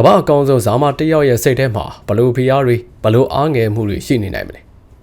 ကမ္ဘာအကောင်ဆုံးဇာမတစ်ယောက်ရဲ့စိတ်ထဲမှာဘလို့ဖိအားတွေဘလို့အားငယ်မှုတွေရှိနေနိုင်မလဲ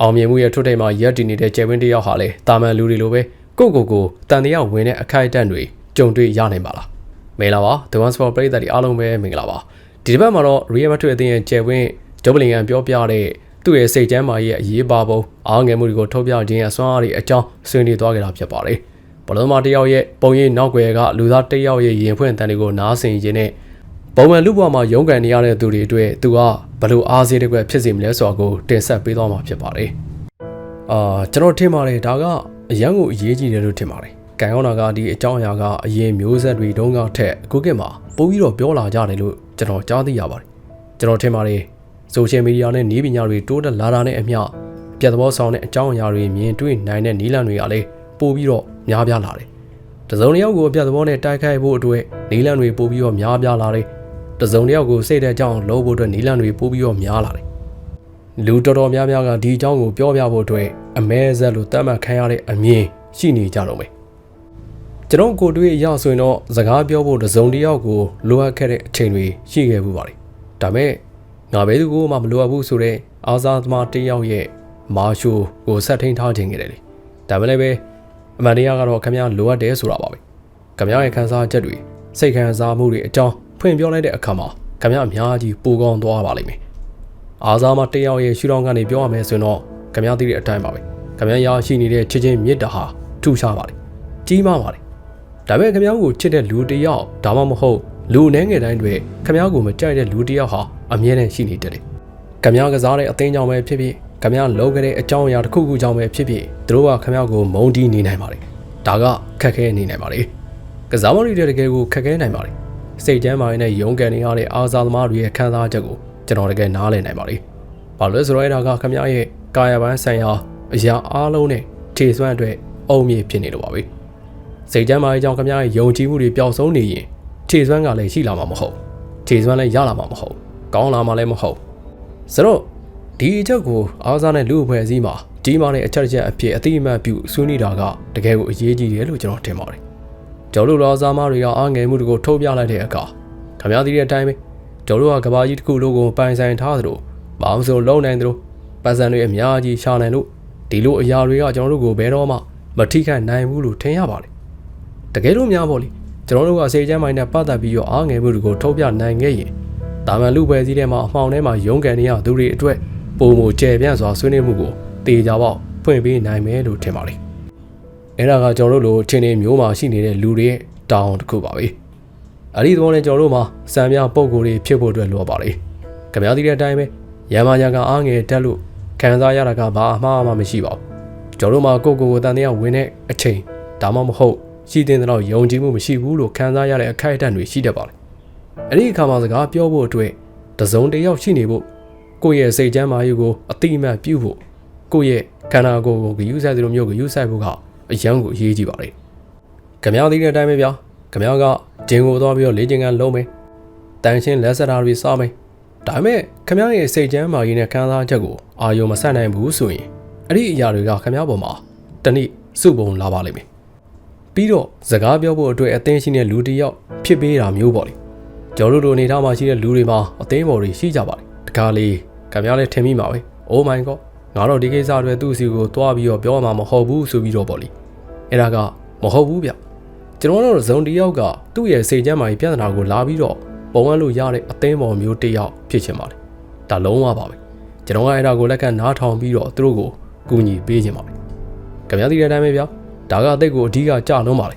အောင်မြင်မှုရဲ့ထွတ်ထိပ်မှာရက်တည်နေတဲ့ကျယ်ဝင်းတစ်ယောက်ဟာလေတာမန်လူတွေလိုပဲကိုယ့်ကိုယ်ကိုတန်တရားဝင်တဲ့အခိုက်အတန့်တွေကြုံတွေ့ရနိုင်ပါလားမင်္ဂလာပါ The One Sport ပရိသတ်တွေအားလုံးပဲမင်္ဂလာပါဒီတစ်ပတ်မှာတော့ Real Madrid အသင်းရဲ့ကျယ်ဝင်းဒိုဘလင်ဂန်ပြောပြတဲ့သူ့ရဲ့စိတ်ချမ်းမာရဲ့အရေးပါပုံအားငယ်မှုတွေကိုထုတ်ပြခြင်းအစွမ်းအားတွေအကြောင်းဆွေးနွေးသွားကြတာဖြစ်ပါတယ်ဘလုံးမတစ်ယောက်ရဲ့ပုံရိပ်နောက်ွယ်ကလူသားတစ်ယောက်ရဲ့ရင်ဖွင့်တန်တွေကိုနားဆင်ခြင်းနဲ့ ပုံမှန်လူ့ဘဝမှာရုန်းကန်နေရတဲ့သူတွေအတွက်သူကဘလို့အားစေးတစ်ခွက်ဖြစ်စီမလဲဆိုတာကိုတင်ဆက်ပေးသွားမှာဖြစ်ပါတယ်အာကျွန်တော်ထင်ပါတယ်ဒါကအရန်ကိုအရေးကြီးတယ်လို့ထင်ပါတယ်ကံကောင်းတာကဒီအကြောင်းအရာကအရင်မျိုးဆက်တွေတုန်းကထက်အခုခေတ်မှာပိုပြီးတော့ပြောလာကြတယ်လို့ကျွန်တော်ကြားသိရပါတယ်ကျွန်တော်ထင်ပါတယ်ဆိုရှယ်မီဒီယာနဲ့နည်းပညာတွေတိုးတက်လာတာနဲ့အမျှပြတ်သဘောဆောင်တဲ့အကြောင်းအရာတွေမြင်တွေ့နိုင်တဲ့နည်းလမ်းတွေကလည်းပိုပြီးတော့များပြားလာတယ်တစုံတစ်ယောက်ကိုအပြတ်သဘောနဲ့တိုက်ခိုက်ဖို့အတွက်နည်းလမ်းတွေပိုပြီးတော့များပြားလာတယ် တစုံတစ်ယောက်ကိုစိတ်တဲ့အကြောင်းလုံးဖို့အတွက်နည်းလမ်းတွေပိုပြီးတော့များလာတယ်လူတော်တော်များများကဒီအကြောင်းကိုပြောပြဖို့အတွက်အမဲဇက်လို့တတ်မှတ်ခံရတဲ့အမြင်ရှိနေကြတော့မယ်ကျွန်တော်ကိုတွေ့အရဆိုရင်တော့စကားပြောဖို့တစုံတစ်ယောက်ကိုလိုအပ်ခဲ့တဲ့အချိန်တွေရှိခဲ့မှုပါတယ်ဒါပေမဲ့ငါဘယ်သူကိုမှမလိုအပ်ဘူးဆိုတော့အာဇာသမားတစ်ယောက်ရဲ့မာရှိုကိုဆက်ထိန်ထားခြင်းခဲ့တယ်လေဒါပေမဲ့လည်းပဲအမှန်တရားကတော့ခင်ဗျားလိုအပ်တယ်ဆိုတာပါပဲခင်ဗျားရဲ့ခံစားချက်တွေစိတ်ခံစားမှုတွေအကြောင်း ဖွင့်ပြောလိုက်တဲ့အခါမှာခင်ဗျားအများကြီးပူကောင်းသွားပါလိမ့်မယ်အာဇာမတစ်ယောက်ရဲ့ရှုထောင့်ကနေပြောရမယ်ဆိုရင်တော့ခင်ဗျားသိတဲ့အတိုင်းပါပဲခင်ဗျားရရှိနေတဲ့ချစ်ချင်းမြတ်တာဟာထူရှားပါလေကြီးမားပါလေဒါပေမဲ့ခင်ဗျားကိုချစ်တဲ့လူတစ်ယောက်ဒါမှမဟုတ်လူအနှဲငယ်တိုင်းတွေခင်ဗျားကိုမကြိုက်တဲ့လူတစ်ယောက်ဟာအမြဲတမ်းရှိနေတယ်လေခင်ဗျားကစားတဲ့အသင်းကြောင့်ပဲဖြစ်ဖြစ်ခင်ဗျားလုံးခဲ့တဲ့အကြောင်းအရာတစ်ခုခုကြောင့်ပဲဖြစ်ဖြစ်သူတို့ကခင်ဗျားကိုမုန်းတီးနေနိုင်ပါလေဒါကခက်ခဲနေနိုင်ပါလေကစားမတွေတကယ်ကိုခက်ခဲနိုင်ပါလေ စိတ်ကြမ်းမာရင်နဲ့ရုန်းကန်နေရတဲ့အာဇာသမားတွေရဲ့ခံစားချက်ကိုကျွန်တော်တကယ်နားလည်နိုင်ပါလေဘာလို့လဲဆိုတော့အဲ့ဒါကခင်ဗျားရဲ့ကာယပိုင်းဆိုင်ရာအရာအားလုံးနဲ့ခြေစွမ်းအတွက်အုံမြင့်ဖြစ်နေတော့ပါပဲစိတ်ကြမ်းမာရေးကြောင့်ခင်ဗျားရဲ့ယုံကြည်မှုတွေပျောက်ဆုံးနေရင်ခြေစွမ်းကလည်းရှိလာမှာမဟုတ်ခြေစွမ်းလည်းရလာမှာမဟုတ်ကောင်းလာမှာလည်းမဟုတ်ဆိုတော့ဒီအချက်ကိုအားစားတဲ့လူအဖွဲ့အစည်းမှာဒီမာနဲ့အချက်တစ်ချက်အဖြစ်အတိအမှတ်ပြုဆွေးနွေးတာကတကယ်ကိုအရေးကြီးတယ်လို့ကျွန်တော်ထင်ပါတယ် ကျော်တို့လောစားမတွေကအားငယ်မှုတွေကိုထုတ်ပြလိုက်တဲ့အခါခမရသီးတဲ့အတိုင်းပဲကျော်တို့ကကဘာကြီးတစ်ခုလုံးကိုပိုင်ဆိုင်ထားသလိုဘာမှမဆိုလုံးနိုင်သလိုပတ်စံတွေအများကြီးရှာနိုင်လို့ဒီလိုအရာတွေကကျွန်တော်တို့ကိုဘယ်တော့မှမထိခိုက်နိုင်ဘူးလို့ထင်ရပါတယ်တကယ်လို့များပေါ့လေကျွန်တော်တို့ကစေချမ်းမိုင်းနဲ့ပတ်သက်ပြီးတော့အားငယ်မှုတွေကိုထုတ်ပြနိုင်ခဲ့ရင်တာမန်လူပွဲစည်းထဲမှာအမှောင်ထဲမှာရုန်းကန်နေရသူတွေအတွက်ပုံမကျယ်ပြန့်စွာဆွေးနွေးမှုကိုတေချာပေါက်ဖွင့်ပေးနိုင်မယ်လို့ထင်ပါလေ အဲ့ဒါကကျွန်တော်တို့လိုအချင်းချင်းမျိုးမှာရှိနေတဲ့လူတွေရဲ့တောင်းတစ်ခုပါပဲအဲ့ဒီသဘောနဲ့ကျွန်တော်တို့မှာစံပြပုံကိုယ်တွေဖြစ်ဖို့အတွက်လိုပါလေကြပြသီးတဲ့အတိုင်းပဲရမညာကအားငယ်တက်လို့ခံစားရတာကဘာအမှားမှမရှိပါဘူးကျွန်တော်တို့မှာကိုယ့်ကိုယ်ကိုတန်တရားဝင်တဲ့အချိန်ဒါမှမဟုတ်ရှိတဲ့တော့ယုံကြည်မှုမရှိဘူးလို့ခံစားရတဲ့အခိုက်အတန့်တွေရှိတတ်ပါလေအဲ့ဒီအခါမှာစကားပြောဖို့အတွက်တစုံတစ်ယောက်ရှိနေဖို့ကိုယ့်ရဲ့စိတ်ချမ်းသာရေးကိုအတိအမှတ်ပြုဖို့ကိုယ့်ရဲ့ခန္ဓာကိုယ်ကိုဂရုစိုက်သလိုမျိုးဂရုစိုက်ဖို့က အရန်ကိုအရေးကြီးပါလေ။ကြမြောက်သေးတဲ့အတိုင်းပဲဗျာ။ကြမြောက်ကဂျင်ကိုသွားပြီးတော့လေ့ကျင့်ခန်းလုပ်မယ်။တန်ရှင်းလက်ဆက်တာတွေစားမယ်။ဒါပေမဲ့ခမြောက်ရဲ့စိတ်ချမ်းသာရေးနဲ့ခံစားချက်ကိုအာယုံမဆက်နိုင်ဘူးဆိုရင်အဲ့ဒီအရာတွေကခမြောက်ပေါ်မှာတနည်းစုပုံလာပါလိမ့်မယ်။ပြီးတော့စကားပြောဖို့အတွက်အသင်းရှိတဲ့လူတစ်ယောက်ဖြစ်ပေးတာမျိုးပေါ့လေ။ကျော်တို့လိုအနေထားမှာရှိတဲ့လူတွေမှာအသင်းပေါ်တွေရှိကြပါလေ။တကားလေးကံများလဲထင်မိမှာပဲ Oh my god ငါတော့ဒီကိစ္စတွေသူ့စီကိုတွားပြီးတော့ပြောမှာမဟုတ်ဘူးဆိုပြီးတော့ပေါ့လေအဲ့ဒါကမဟုတ်ဘူးဗျကျွန်တော်တို့ဇုံတယောက်ကသူ့ရဲ့စိတ်ချမ်းမာရေးပြဿနာကိုလာပြီးတော့ပုံအပ်လို့ရတဲ့အသင်းပေါ်မျိုးတယောက်ဖြစ်ချင်ပါလေဒါလုံးဝပါပဲကျွန်တော်ကအဲ့ဒါကိုလက်ခံနားထောင်ပြီးတော့သူတို့ကိုကူညီပေးချင်ပါလေကြပြသိတဲ့အတိုင်းပဲဗျဒါကအသိကိုအဓိကကြလုံးပါလေ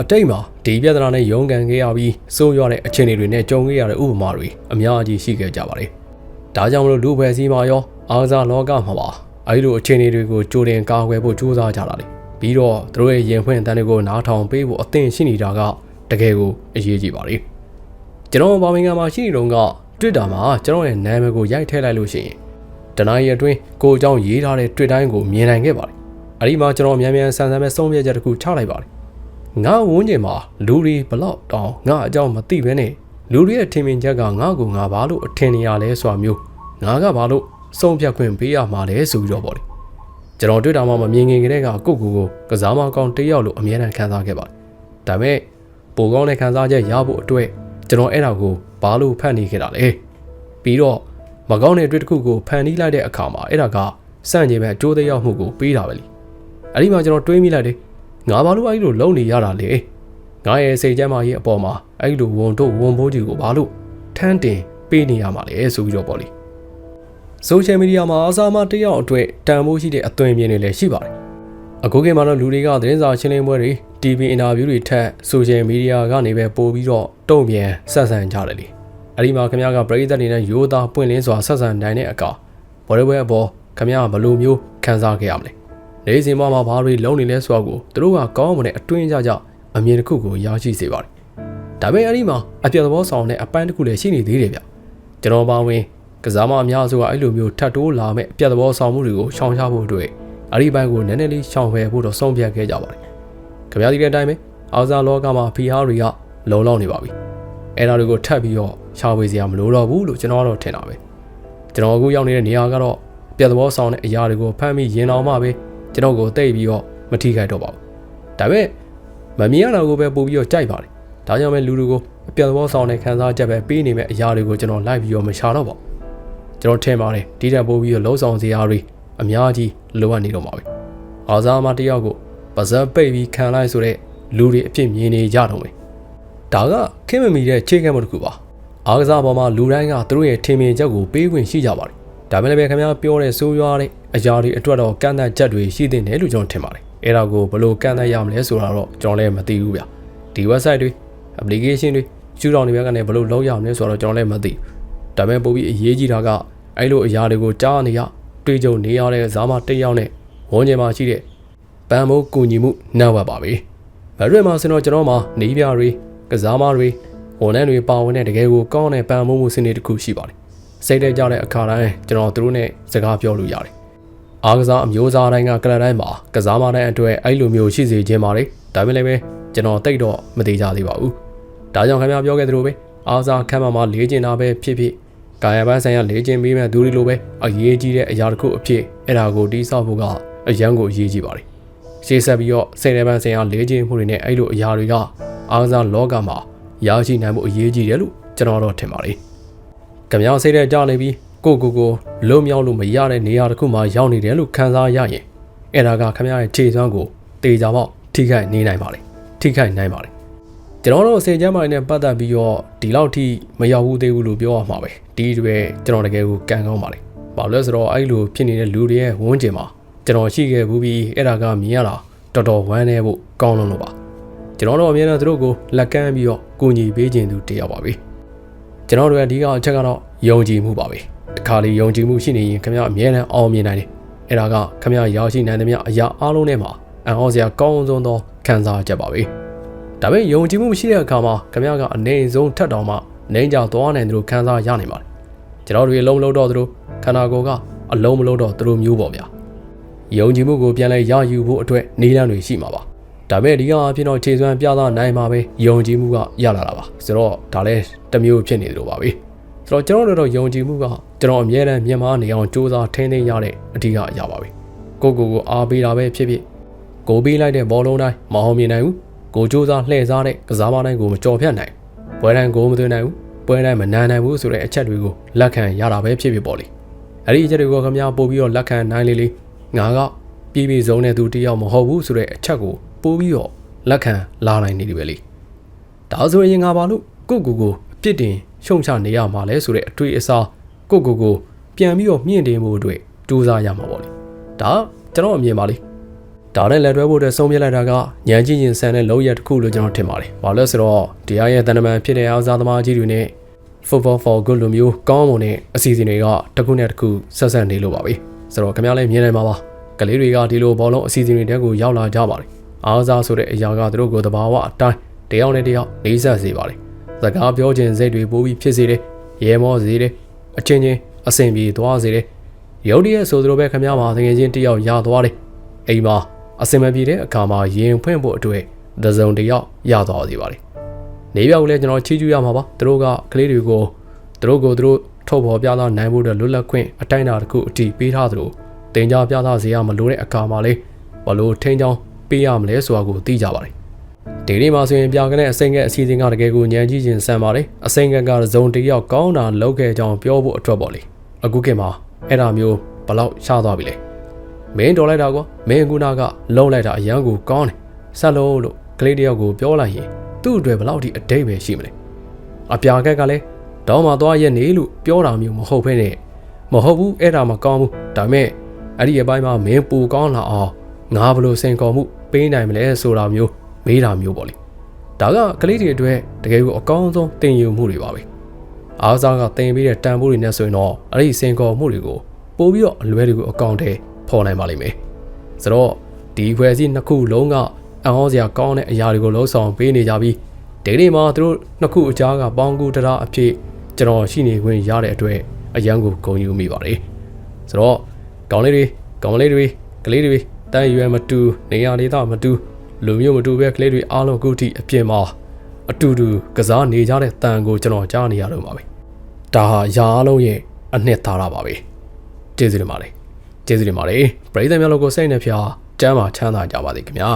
အတိတ်မှာဒီပြဿနာနဲ့ရုန်းကန်ခဲ့ရပြီးစိုးရွားတဲ့အခြေအနေတွေနဲ့ကြုံခဲ့ရတဲ့ဥပမာတွေအများကြီးရှိခဲ့ကြပါတယ်ဒါကြောင့်မလို့လူပဲစည်းမှာရော အားစားလောကမှာပါအဲဒီလိုအခြေအနေတွေကိုကြိုတင်ကာကွယ်ဖို့ကြိုးစားကြတာလေပြီးတော့သူတို့ရဲ့ရင်ဖွင့်တန်းတွေကိုနားထောင်ပေးဖို့အသင့်ရှိနေတာကတကယ်ကိုအရေးကြီးပါလေကျွန်တော်ဘာမင်္ဂလာမှာရှိနေတော့က Twitter မှာကျွန်တော်ရဲ့နာမည်ကိုရိုက်ထည့်လိုက်လို့ရှိရင်တနင်္လာရက်အတွင်းကိုအကြောင်းရေးထားတဲ့ Twitter တိုင်းကိုမြင်နိုင်ခဲ့ပါတယ်အဲဒီမှာကျွန်တော်မြန်မြန်ဆန်ဆန်ပဲဆုံးဖြတ်ချက်တစ်ခုချလိုက်ပါတယ်ငါဝန်းကျင်မှာလူတွေဘလောက်တောင်ငါအကြောင်းမသိဘဲနဲ့လူတွေရဲ့ထင်မြင်ချက်ကငါ့ကိုငါဘာလို့အထင်နေရလဲဆိုတာမျိုးငါကဘာလို့ စုံဖြတ်ခွင့်ပေးရမှာလဲဆိုပြီးတော့ပေါ့လေကျွန်တော်တွေ့တာမှမမြင်ခင်ကတည်းကကိုကိုကိုကစားမကောင်းတယောက်လို့အမြဲတမ်းခံစားခဲ့ပါတယ်ဒါပေမဲ့ပိုကောင်းတဲ့ခံစားချက်ရဖို့အတွက်ကျွန်တော်အဲ့ဒါကိုဘာလို့ဖန်နေခဲ့တာလဲပြီးတော့မကောင်းတဲ့အတွက်တစ်ခုကိုဖန်တီးလိုက်တဲ့အခါမှာအဲ့ဒါကစန့်ကျင်မဲ့အကျိုးသက်ရောက်မှုကိုပေးတာပဲလေအဲ့ဒီမှာကျွန်တော်တွေးမိလိုက်တယ်ငါဘာလို့အဲ့လိုလုံနေရတာလဲငါရဲ့စိတ်ကြမ်းမာရေးအပေါ်မှာအဲ့လိုဝန်တို့ဝန်ဖိုးကြီးကိုဘာလို့ထမ်းတင်ပေးနေရမှာလဲဆိုပြီးတော့ပေါ့လေ ဆိုရှယ်မီဒီယာမှာအစားမတယောက်အတွက်တန်ဖိုးရှိတဲ့အသွင်မြင်တွေလည်းရှိပါတယ်အခုခေတ်မှာတော့လူတွေကသတင်းစာရှင်းလင်းပွဲတွေ TV အင်တာဗျူးတွေထက်ဆိုရှယ်မီဒီယာကနေပဲပို့ပြီးတော့တုံ့ပြန်ဆက်ဆံကြတယ်လေအဲ့ဒီမှာခင်ဗျားကပရိသတ်တွေနဲ့ရိုးသားပွင့်လင်းစွာဆက်ဆံနိုင်တဲ့အခါဘော်ရပွဲအပေါ်ခင်ဗျားဘယ်လိုမျိုးခံစားခဲ့ရမလဲနေစဉ်မှာဘာတွေလုံးနေလဲဆိုတာကိုသူတို့ကကောင်းမွန်တဲ့အတွင်းကြကြအမြင်တစ်ခုကိုရရှိစေပါတယ်ဒါပေမဲ့အဲ့ဒီမှာအပြတ်သဘောဆောင်တဲ့အပိုင်းတစ်ခုလည်းရှိနေသေးတယ်ဗျကျွန်တော်ပါဝင် ကစားမအများစုကအဲ့လိုမျိုးထပ်တိုးလာမဲ့အပြတ်သဘောဆောင်မှုတွေကိုရှောင်ရှားဖို့အတွက်အဲ့ဒီဘက်ကိုနည်းနည်းလေးရှောင်ဖယ်ဖို့တော့ဆုံးဖြတ်ခဲ့ကြပါတယ်။ခင်ဗျားဒီတဲ့အတိုင်းပဲအောက်စားလောကမှာ PR တွေကလုံလောက်နေပါပြီ။အဲ့ဒါတွေကိုထပ်ပြီးတော့ရှားဝေစရာမလိုတော့ဘူးလို့ကျွန်တော်ကတော့ထင်တာပဲ။ကျွန်တော်အခုရောက်နေတဲ့နေရာကတော့ပြတ်သဘောဆောင်တဲ့အရာတွေကိုဖမ်းပြီးရင်အောင်မှပဲကျွန်တော်ကိုတိတ်ပြီးတော့မထိခိုက်တော့ပါဘူး။ဒါပေမဲ့မမြင်ရတာကိုပဲပို့ပြီးတော့ကြိုက်ပါတယ်။ဒါကြောင့်ပဲလူတွေကိုအပြတ်သဘောဆောင်တဲ့ခံစားချက်ပဲပေးနေမဲ့အရာတွေကိုကျွန်တော်လိုက်ပြီးတော့မရှာတော့ပါဘူး။ ကျွန်တော်ထင်ပါတယ်ဒီတက်ပို့ပြီးတော့လုံးဆောင်စရာတွေအများကြီးလိုအပ်နေတော့မှာပဲ။အားစားမတယောက်ကိုပါဇက်ပိတ်ပြီးခံလိုက်ဆိုတဲ့လူတွေအဖြစ်မြင်နေကြတော့မယ်။ဒါကခင်မမီတဲ့ခြေကမ်းမှုတစ်ခုပါ။အားကစားပေါ်မှာလူတိုင်းကသူတို့ရဲ့ထင်မြင်ချက်ကိုပေးဝင်ရှိကြပါတယ်။ဒါပေမဲ့လည်းခင်ဗျားပြောတဲ့ဆိုးရွားတဲ့အရာတွေအတွက်တော့ကန့်သတ်ချက်တွေရှိတဲ့တယ်လို့ကျွန်တော်ထင်ပါတယ်။အဲ့ဒါကိုဘယ်လိုကန့်သတ်ရမလဲဆိုတာတော့ကျွန်တော်လည်းမသိဘူးဗျ။ဒီ website တွေ application တွေကျူတောင်တွေဘက်ကနေဘယ်လိုလုပ်ရမလဲဆိုတော့ကျွန်တော်လည်းမသိဘူး။ ဒါပေမဲ့ပို့ပြီးအရေးကြီးတာကအဲ့လိုအရာတွေကိုကြားနေရတွေးကြုံနေရတဲ့ဇာမတစ်ယောက်နဲ့ဝန်ကျင်မှာရှိတဲ့ပန်မိုးကူညီမှုနောက်ပါပါပဲ။ဗရွက်မှာဆိုတော့ကျွန်တော်မှာနေပြတွေကစားမတွေဝန်ထမ်းတွေပါဝင်တဲ့တကယ်ကိုကောင်းတဲ့ပန်မိုးမှုစနစ်တစ်ခုရှိပါတယ်။စိတ်ထဲကြတဲ့အခါတိုင်းကျွန်တော်တို့နဲ့စကားပြောလို့ရတယ်။အားကစားအမျိုးအစားတိုင်းကကလပ်တိုင်းမှာကစားမတိုင်းအတွက်အဲ့လိုမျိုးရှိစေခြင်းပါတယ်။ဒါပေမဲ့လည်းကျွန်တော်တိတ်တော့မသေးကြသေးပါဘူး။ဒါကြောင့်ခင်ဗျားပြောခဲ့သလိုပဲအားစားခမ်းမမှာလေးကျင်တာပဲဖြစ်ဖြစ် ကာယပိုင်းဆိုင်ရာလေ့ကျင့်ပေးမဲ့သူတွေလိုပဲအရေးကြီးတဲ့အရာတစ်ခုအဖြစ်အဲ့ဒါကိုတိစောက်ဖို့ကအရန်ကိုအရေးကြီးပါတယ်။ရှေ့ဆက်ပြီးတော့စိတ်ထဲပိုင်းဆိုင်ရာလေ့ကျင့်မှုတွေနဲ့အဲ့လိုအရာတွေကအားကစားလောကမှာရရှိနိုင်မှုအရေးကြီးတယ်လို့ကျွန်တော်တော့ထင်ပါတယ်။ကြမြောင်စိတ်ထဲကြောက်နေပြီးကိုကိုကိုလုံးမြောက်လို့မရတဲ့နေရာတစ်ခုမှာရောက်နေတယ်လို့ခံစားရရင်အဲ့ဒါကခမရရဲ့ခြေစွမ်းကိုတေချာပေါက်ထိခိုက်နေနိုင်ပါလေ။ထိခိုက်နိုင်ပါလေ။ကျွန်တော်တို့စေချမ်းမိုင်နဲ့ပတ်သက်ပြီးတော့ဒီလောက်ထိမရောက်ဘူးသေးဘူးလို့ပြောရမှာပဲ ဒီတွေကျွန်တော်တကယ်ကိုကံကောင်းပါလေဘာလို့လဲဆိုတော့အဲ့လိုဖြစ်နေတဲ့လူတွေရဲ့ဝန်းကျင်မှာကျွန်တော်ရှိခဲ့ဘူးပြီးအဲ့ဒါကမြင်ရတာတော်တော်ဝမ်းနေဖို့ကောင်းလုံးလို့ပါကျွန်တော်တို့အမြဲတမ်းသူတို့ကိုလက်ကမ်းပြီးတော့ကူညီပေးခြင်းသူတယောက်ပါပဲကျွန်တော်တို့ရဲ့အဓိကအချက်ကတော့ယုံကြည်မှုပါပဲတခါလေယုံကြည်မှုရှိနေရင်ခင်ဗျားအမြဲတမ်းအောင်မြင်နိုင်တယ်အဲ့ဒါကခင်ဗျားရောက်ရှိနိုင်တဲ့မြအရာအားလုံးထဲမှာအံ့ဩစရာကောင်းဆုံးသောခံစားချက်ပါပဲဒါပေမဲ့ယုံကြည်မှုမရှိတဲ့အခါမှာခင်ဗျားကအနေဆုံးထက်တော်မှနိုင်ကြသွားနိုင်တယ်လို့ခံစားရနိုင်ပါတယ် ကျွန်တော်တို့အလုံးမလုံးတော့သူတို့ခန္ဓာကိုယ်ကအလုံးမလုံးတော့သူတို့မျိုးပေါ့ဗျာယုံကြည်မှုကိုပြန်လဲရယူဖို့အတွက်နည်းလမ်းတွေရှိမှာပါဒါပေမဲ့ဒီကအဖြစ်တော့ခြေစွမ်းပြသနိုင်မှာပဲယုံကြည်မှုကရလာတာပါဆိုတော့ဒါလည်းတစ်မျိုးဖြစ်နေတယ်လို့ပါပဲဆိုတော့ကျွန်တော်တို့တော့ယုံကြည်မှုကကျွန်တော်အမြဲတမ်းမြန်မာနေအောင်စူးစမ်းထင်းထင်းရတဲ့အဓိကအရာပါပဲကိုကိုကိုအားပေးတာပဲဖြစ်ဖြစ်ကိုပေးလိုက်တဲ့ဘောလုံးတိုင်းမအောင်မြင်နိုင်ဘူးကိုစူးစမ်းလှည့်စားတဲ့ကစားမတိုင်းကိုမကြော်ဖြတ်နိုင်ဘွဲတိုင်းကိုမသွင်းနိုင်ဘူး ပွဲတိုင်းမနန်းနိုင်ဘူးဆိုတဲ့အချက်တွေကိုလက်ခံရတာပဲဖြစ်ဖြစ်ပေါ့လေအဲ့ဒီအချက်တွေကိုခင်ဗျားပို့ပြီးတော့လက်ခံနိုင်လေလေငါကပြည်ပြည်စုံတဲ့သူတယောက်မဟုတ်ဘူးဆိုတဲ့အချက်ကိုပို့ပြီးတော့လက်ခံလာနိုင်နေတယ်ပဲလေဒါဆိုရင်ငါဘာလို့ကိုကိုကိုအပြစ်တင်ရှုံချနေရမှာလဲဆိုတဲ့အတွေ့အစားကိုကိုကိုပြန်ပြီးတော့မြင့်တင်ဖို့အတွက်စူးစမ်းရမှာပေါ့လေဒါကျွန်တော်အမြင်ပါလေဒါနဲ့လက်တွဲဖို့အတွက်ဆုံးဖြတ်လိုက်တာကညံကြည့်ရင်ဆန်တဲ့လုံရက်တစ်ခုလို့ကျွန်တော်ထင်ပါတယ်။ဘာလို့လဲဆိုတော့တရားရဲ့တန်တမန်ဖြစ်တဲ့အားစားသမားကြီးတွေနဲ့ Football for Good လိုမျိုးကောင်းမွန်တဲ့အစီအစဉ်တွေကတစ်ခုနဲ့တစ်ခုဆက်ဆက်နေလို့ပါပဲ။ဆိုတော့ခင်ဗျားလည်းမြင်နိုင်ပါပါ။ကလေးတွေကဒီလိုဘောလုံးအစီအစဉ်တွေတဲကိုရောက်လာကြပါတယ်။အားစားဆိုတဲ့အရာကသူတို့ကိုတဘာဝအတိုင်းတယောက်နဲ့တယောက်လေးဆက်စေပါတယ်။စကားပြောခြင်းစိတ်တွေပိုးပြီးဖြစ်စေတယ်။ရဲမောစေတယ်။အချင်းချင်းအဆင်ပြေသွားစေတယ်။ရုပ်တရက်ဆိုသလိုပဲခင်ဗျားမှာငွေချင်းတယောက်ရသွားတယ်။အိမ်မှာအစင်မပြေတဲ့အခါမှာရင်ဖွင့်ဖို့အတွက်တစုံတယောက်ရသွားစီပါတယ်။ နေပြောက်လည်းကျွန်တော်ချီးကျူးရမှာပါ။သူတို့ကကလေးတွေကိုသူတို့ကိုသူတို့ထုတ်ဖော်ပြသနိုင်ဖို့အတွက်လွတ်လပ်ခွင့်အတိုင်းအတာတစ်ခုအထိပေးထားသလိုတင် जा ပြသစေရမလို့တဲ့အခါမှာလေဘလို့ထိန်းချောင်းပေးရမလဲဆိုတာကိုသိကြပါတယ်ဒီနေ့မှာဆိုရင်ပြာကနဲ့အစိမ့်ကအစီအစဉ်ကတကယ်ကိုညံကြီးခြင်းဆန်ပါတယ်အစိမ့်ကကဇုံတယောက်ကောင်းတာလောက်ခဲ့ကြောင်းပြောဖို့အတွက်ပေါ့လေအခုခေတ်မှာအဲ့ဒါမျိုးဘလောက်ရှားသွားပြီလဲမင်းတော်လိုက်တာကွာမင်းကူနာကလုံးလိုက်တာအရန်ကိုကောင်းတယ်ဆက်လို့လို့ကလေးတယောက်ကိုပြောလိုက်ရင် သူ့အတွက်ဘလောက်ထိအတိတ်ပဲရှိမလဲအပြာကက်ကလည်းတောင်းမှသွားရက်နေလို့ပြောတာမျိုးမဟုတ်ဘဲနဲ့မဟုတ်ဘူးအဲ့ဒါမကောင်းဘူးဒါပေမဲ့အဲ့ဒီအပိုင်းမှာမင်းပူကောင်းလာအောင်ငါဘလို့စင်ကော်မှုပေးနိုင်မလဲဆိုတာမျိုးမေးတာမျိုးပေါ့လေဒါကကလေးတွေအတွက်တကယ်ကိုအကောင်းဆုံးတင်ယူမှုတွေပါပဲအားစားကတင်ပြီးတဲ့တန်ဖိုးတွေနဲ့ဆိုရင်တော့အဲ့ဒီစင်ကော်မှုတွေကိုပို့ပြီးတော့အလွဲတွေကိုအကောင့်ထဲဖော်နိုင်ပါလိမ့်မယ်ဆိုတော့ဒီခွဲစီနှစ်ခုလုံးက အံ့ဩစရာကောင်းတဲ့အရာတွေကိုလုံးဆောင်ပေးနေကြပြီးဒီနေ့မှာသူတို့နှစ်ခုအကြားကပေါင်းကူတရားအဖြစ်ကျွန်တော်ရှိနေခွင့်ရတဲ့အတွက်အရန်ကိုဂုဏ်ယူမိပါတယ်ဆိုတော့ကောင်းလေးတွေကောင်းလေးတွေကလေးတွေတန်ရွယ်မတူနေရာဒေသမတူလူမျိုးမတူပဲကလေးတွေအားလုံးအခုထိအပြင်မှာအတူတူကစားနေကြတဲ့တန်ကိုကျွန်တော်ကြားနေရတော့ပါပဲဒါဟာရာအားလုံးရဲ့အနှစ်သာရပါပဲကျေးဇူးတင်ပါတယ်ကျေးဇူးတင်ပါတယ်ပရိသတ်များလို့ကိုစိတ်နဲ့ဖျားတမ်းမှာချမ်းသာကြပါစေခင်ဗျာ